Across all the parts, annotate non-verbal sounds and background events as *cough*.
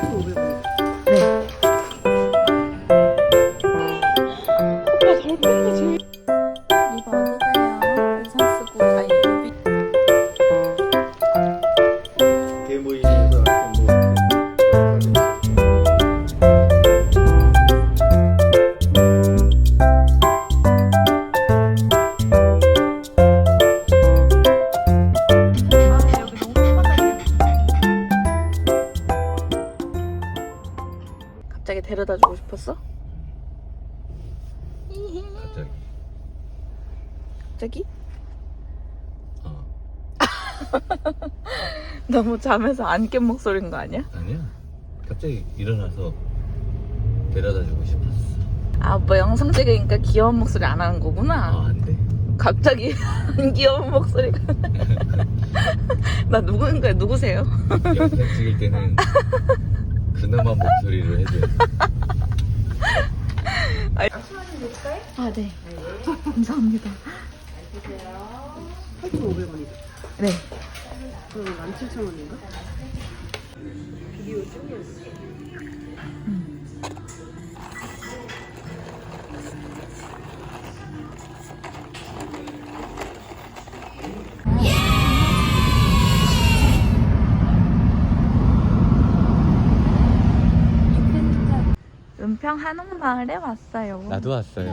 YouTube. 갑자기 데려다 주고 싶었어? 갑자기 갑자기? 어 *laughs* 너무 잠에서 안 깬 목소리인 거 아니야? 아니야 갑자기 일어나서 데려다 주고 싶었어 아 오빠 영상 찍으니까 귀여운 목소리 안 하는 거구나. 아 안 돼 갑자기 안 *laughs* 귀여운 목소리가. *laughs* 나 누구인가요? 누구세요? 영상 찍을 때는 그나마 목소리로 해줘 아 네. 감사합니다. 8,500원이죠. 네. 그럼 17,000원인가? 비디오 중이었어. 은평 한옥마을에 왔어요. 나도 왔어요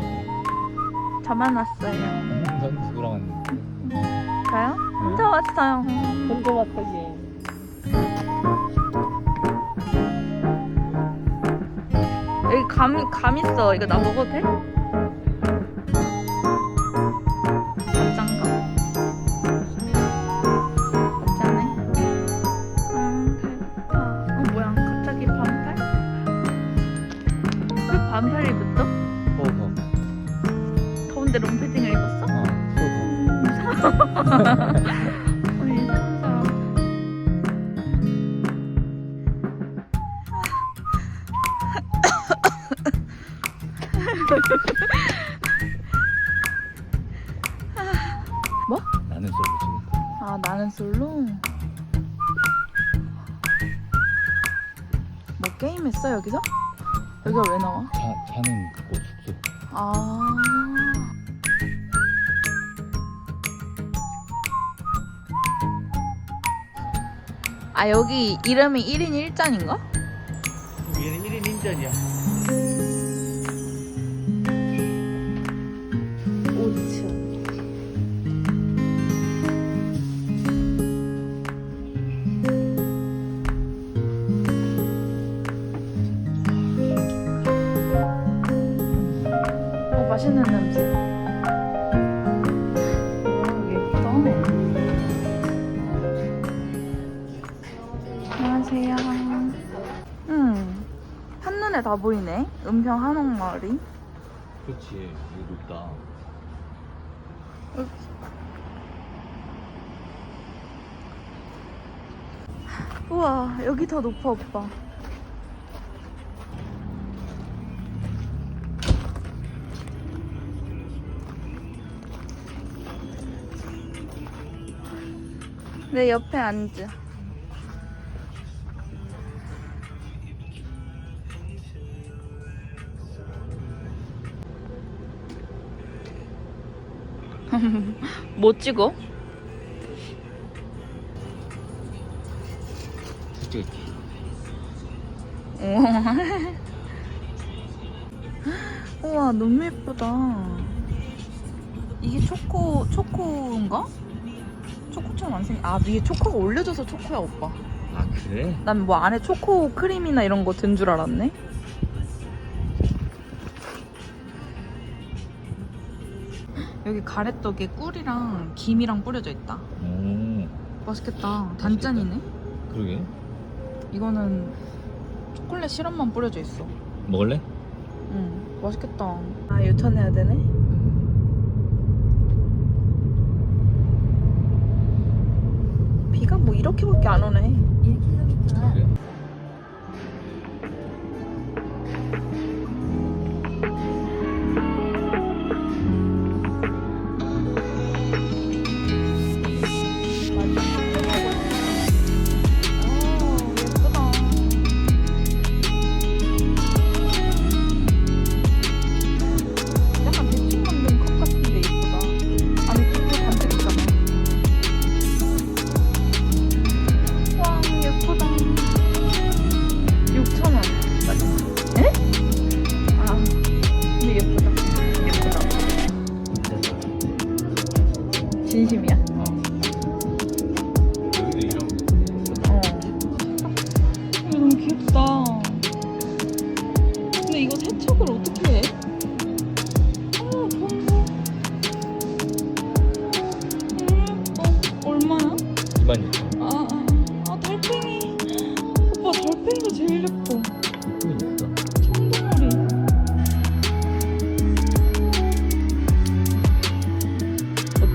저만 왔어요. 전 누구랑 왔는데 저요? 혼자 왔어요. 혼자 왔다 얘. 여기 감, 감 있어. 이거 나 먹어도 돼? 뭐? 나는 솔로 찍을 아 나는 솔로? 뭐 게임 했어 여기서? 여기가 왜 나와? 자, 자는 곳 숙소 아 아, 여기 이름이 1인 1잔인가? 얘는 1인 인전이야 다 보이네. 은평 한옥마을이. 그렇지 이거 높다 우와, 여기 더 높아, 오빠. 내 옆에 앉아. *laughs* 뭐 찍어? 찍을게 *laughs* 우와 너무 예쁘다 이게 초코 초코인가? 초코처럼 안 생겨 아 위에 초코가 올려져서 초코야 오빠 아 그래? 난 뭐 안에 초코 크림이나 이런 거 든 줄 알았네 여기 가래떡에 꿀이랑 김이랑 뿌려져 있다. 오. 맛있겠다. 단짠이네? 그러게. 이거는 초콜릿 시럽만 뿌려져 있어. 먹을래? 응 맛있겠다. 아 유턴해야 되네? 비가 뭐 이렇게밖에 안 오네. 그러게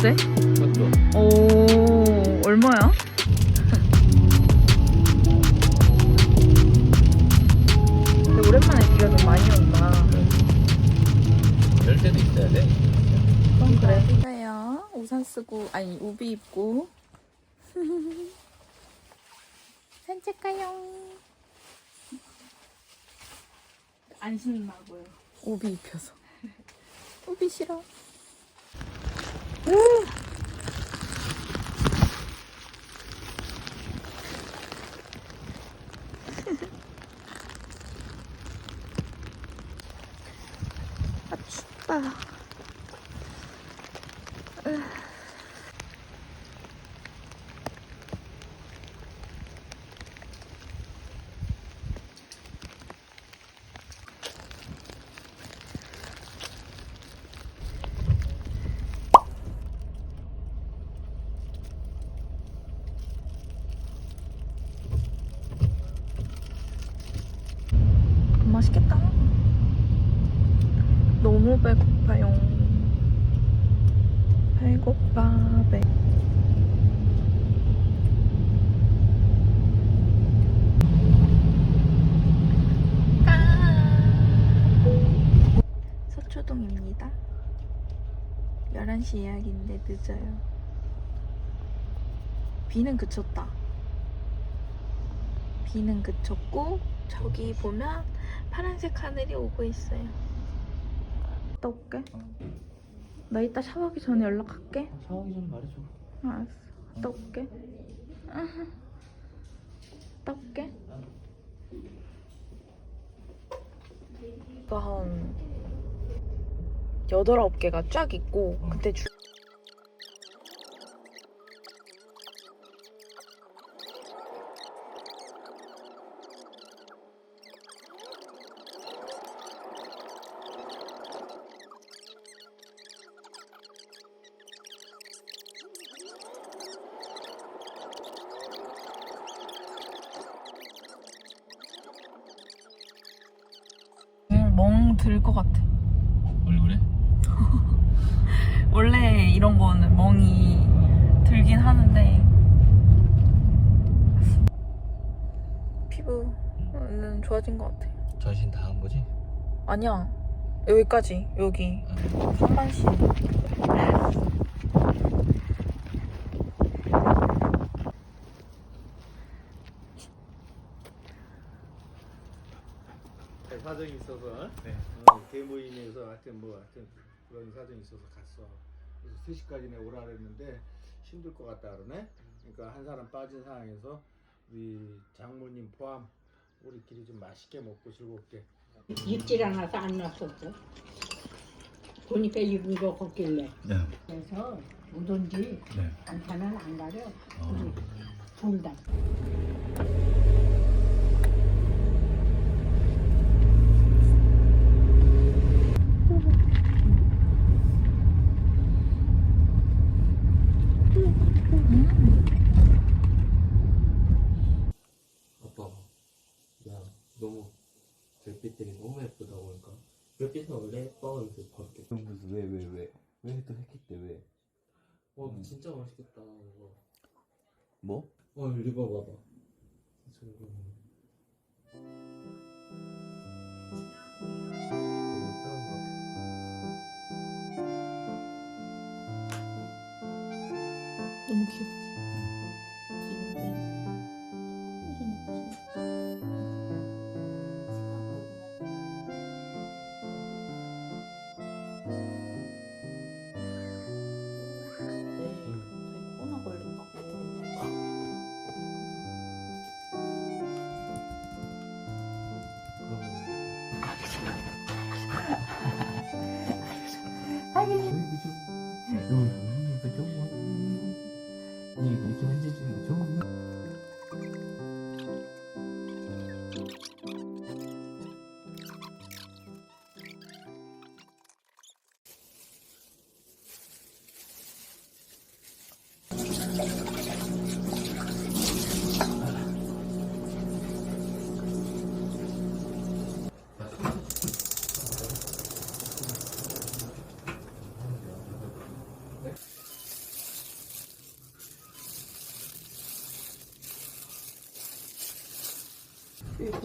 어때? 맞죠? 오, 얼마야? 근데 오랜만에 비가 좀 많이 온다. 열 때도 있어야 돼. 그럼 그래. 그래요. 우산 쓰고, 아니, 우비 입고. *laughs* 산책 가요. 안 신나고요. 우비 입혀서. *laughs* 우비 싫어. 아 춥다. 맛있겠다. 너무 배고파요. 배고파, 배. 까. 서초동입니다. 11시 예약인데 늦어요. 비는 그쳤다. 비는 그쳤고, 저기 보면 파란색 하늘이 오고 있어요. 갔다 올게. 나 이따 샤워하기 전에 연락할게. 샤워하기 전에 말해줘. 알았어. 갔다 올게. 갔다 올게. 이거 한 여덟 아홉 개가 쫙 있고 그때 주... 멍 들 것 같아. 얼굴에? 원래 이런 거는 멍이 들긴 하는데 피부는 좋아진 것 같아. 전신 다 한 거지? 아니야 여기까지 여기 상반신. 사정이 있어서 네. 어, 대모임에서 하여튼 뭐 하여튼 그런 사정이 있어서 갔어. 그래서 3시까지내 오라 그랬는데 힘들 것 같다 그러네. 그러니까 한 사람 빠진 상황에서 우리 장모님 포함 우리끼리 좀 맛있게 먹고 즐겁게 입질 않아서 안 났었어. 보니까 입은 거 걷길래. 네. 그래서 뭐든지 네. 반찬은 안 가려. 어. 우리 둘 다. 아빠, 야, 너무 별빛들이 너무 예쁘다 보니까 별빛은 원래 예뻐 이렇게 밖에. 무슨 왜 왜 왜? 왜 또 했겠대 왜? 와, 진짜 맛있겠다 이거. 뭐? 어, 이거 봐봐.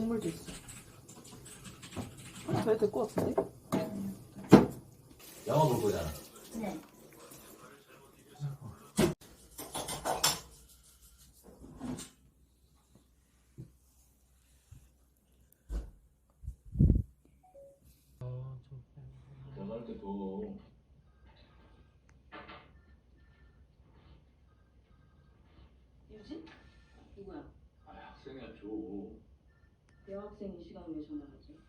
국물도 있어. 잘될것 같은데? 영화 볼 거잖아. 들어갈 때 더. 유진? 누구야? 아, 학생이야 줘. 여학생 이 시간에 왜 전화하지?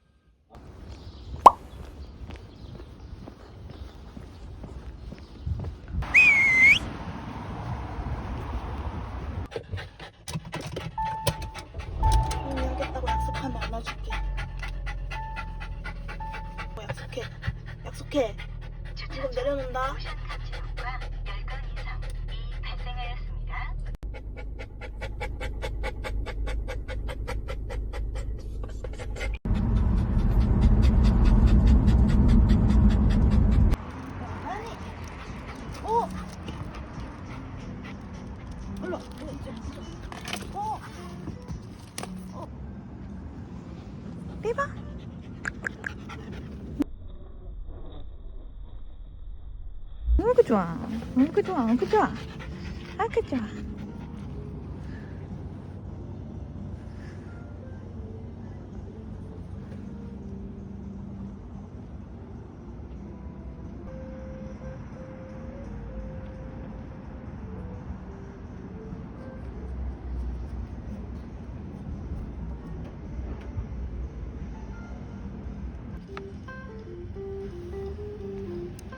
아. 어이구 좋아. 아이고 좋아.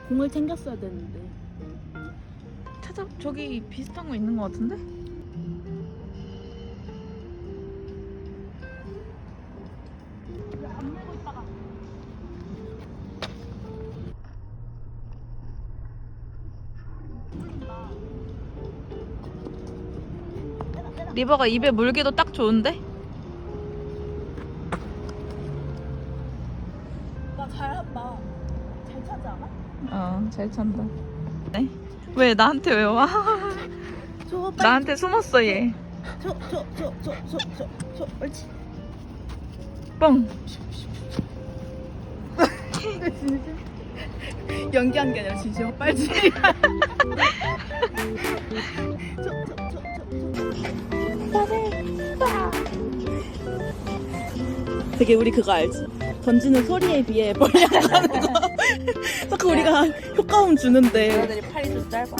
공을 챙겼어야 되는데. 찾아 저기 비슷한 거 있는 거 같은데? 리버가 입에 물기도 딱 좋은데? 나 잘한다. 잘 찾지 않아? 어, 잘 찬다. 네? 왜 나한테 왜 와? 저 나한테 숨었어 얘. 저 저 저 저 저 저 옳지. 뻥. *laughs* 연기한 게 아니라 진심 빨지. *laughs* 되게 우리 그거 알지? 던지는 소리에 비해 멀리 안 가는 거. 자꾸 우리가 효과음 주는데. 애들이 팔이 좀 짧아.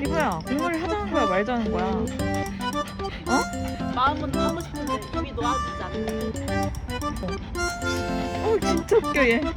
이거야 공부를 하자는 거야 말자는 거야? 마음은 하고 싶은데 입이 놓아지지 않는 *laughs* 어 진짜